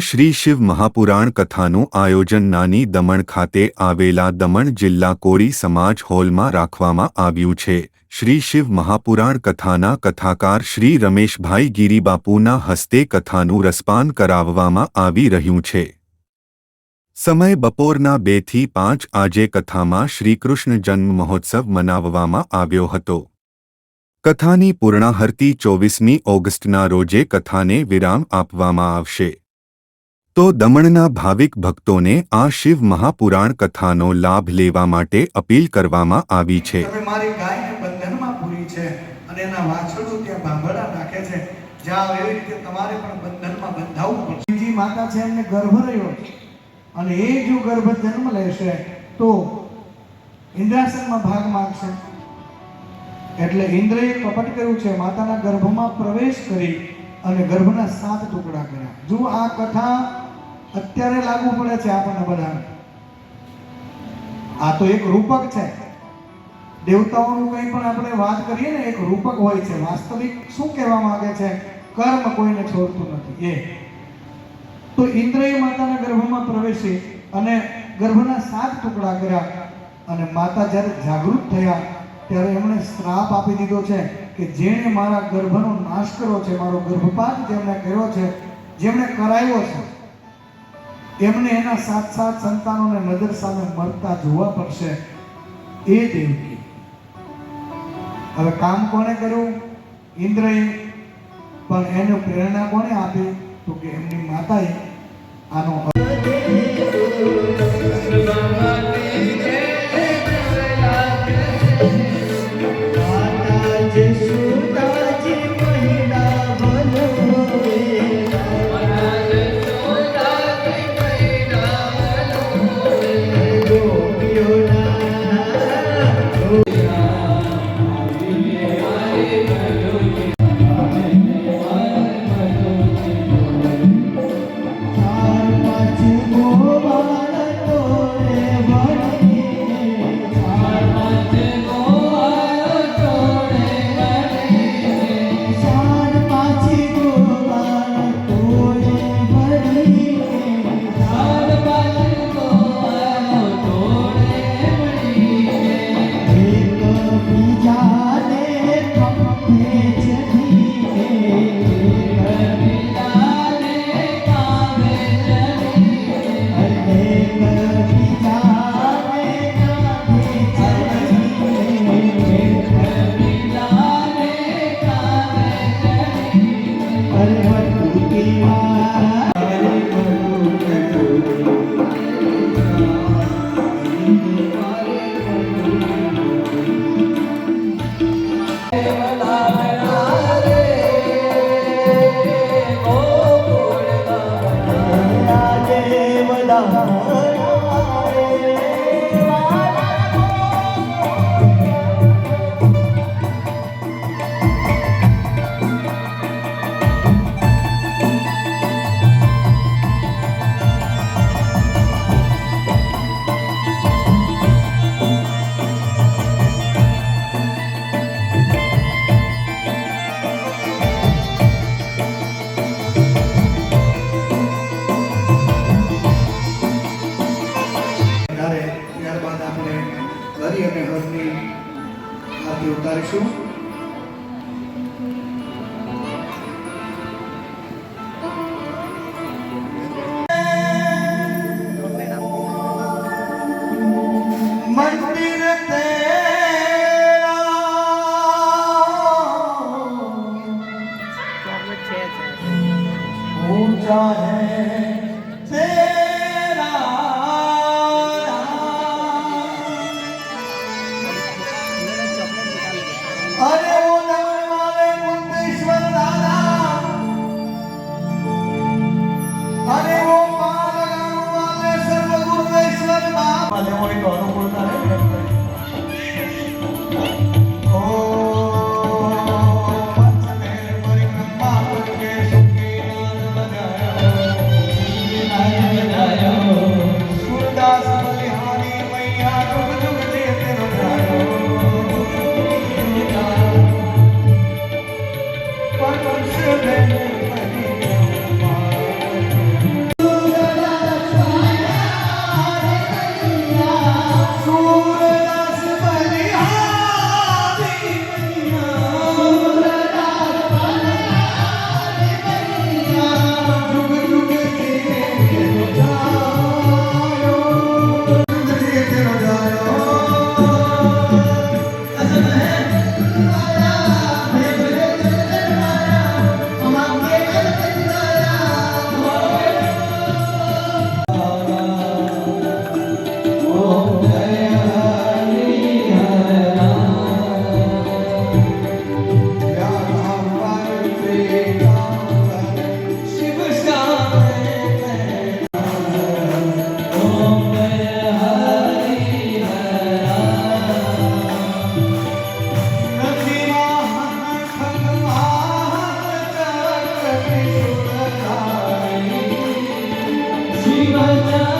શ્રી શિવ મહાપુરાણ કથાનું આયોજન નાની દમણ ખાતે આવેલા દમણ જિલ્લા કોળી સમાજ હોલમાં રાખવામાં આવ્યું છે. શ્રી શિવ મહાપુરાણ કથાના કથાકાર શ્રી રમેશભાઈ ગિરિબાપુના હસ્તે કથાનું રસપાન કરાવવામાં આવી રહ્યું છે. સમય બપોરના બેથી પાંચ આજે કથામાં શ્રીકૃષ્ણ જન્મ મહોત્સવ મનાવવામાં આવ્યો હતો. કથાની પૂર્ણાહર્તી ચોવીસમી ઓગસ્ટના રોજે કથાને વિરામ આપવામાં આવશે. તો દમણના ભાવિક ભક્તોને આ શિવ મહાપુરાણ કથાનો લાભ લેવા માટે અપીલ કરવામાં આવી છે. મારી ગાયને બંધનમાં પૂરી છે અને એના વાછરડું ત્યાં ભાંભળા નાખે છે. જ્યાં એવી રીતે તમારે પણ બંધનમાં બંધાવવું પડશે. બીજી માતા છે, એમને ગર્ભ રહ્યો અને એ જો ગર્ભ જન્મ લેશે, તો ઇન્દ્રાસનમાં ભાગ માંગશે. એટલે ઇન્દ્રએ કપટ કર્યું છે, માતાના ગર્ભમાં પ્રવેશ કરી અને ગર્ભના સાત ટુકડા કર્યા. જો આ કથા અત્યારે લાગુ પડે છે આપણને બધાને આ તો એક રૂપક છે. દેવતાઓનું કંઈ પણ આપણે વાત કરીએ ને, એક રૂપક હોય છે. વાસ્તવિક શું કહેવા માંગે છે? કર્મ કોઈને છોડતું નથી. એ. તો ઇન્દ્રએ માતાના ગર્ભમાં પ્રવેશી અને ગર્ભના સાત ટુકડા કર્યા અને માતા જ્યારે જાગૃત થયા, ત્યારે એમણે શ્રાપ આપી દીધો છે કે જેણે મારા ગર્ભનો નાશ કર્યો છે, મારો ગર્ભપાત જેમણે કર્યો છે, જેમણે કરાયો છે એમને એના સાત સાત સંતાનોને નજર સામે મરતા જોવા પડશે એ દેવકી. હવે કામ કોણે કર્યું? ઇન્દ્રએ પણ એને પ્રેરણા કોણે આપી? તો કે એમની માતાએ આનો આરતી ઉતારીશું શિવ જાગૃતિ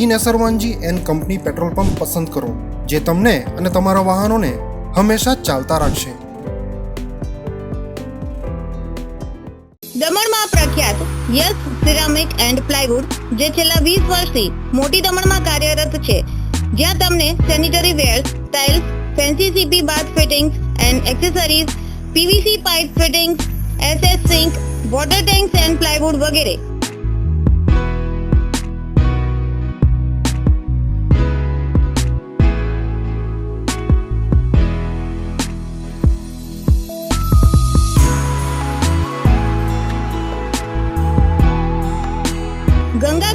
E and company petrol pump પસંદ કરો, જે તમને અને તમારા વાહનોને હંમેશા ચાલતા રાખશે. દમણમાં પ્રખ્યાત યસ સિરામિક એન્ડ પ્લાયવુડ, જે છેલ્લા વીસ વર્ષથી મોટી દમણમાં કાર્યરત છે, જ્યાં તમને sanitary ware, tiles, fancy CP bath fittings and accessories, PVC pipe fittings, SS sink, water tanks and plywood વગેરે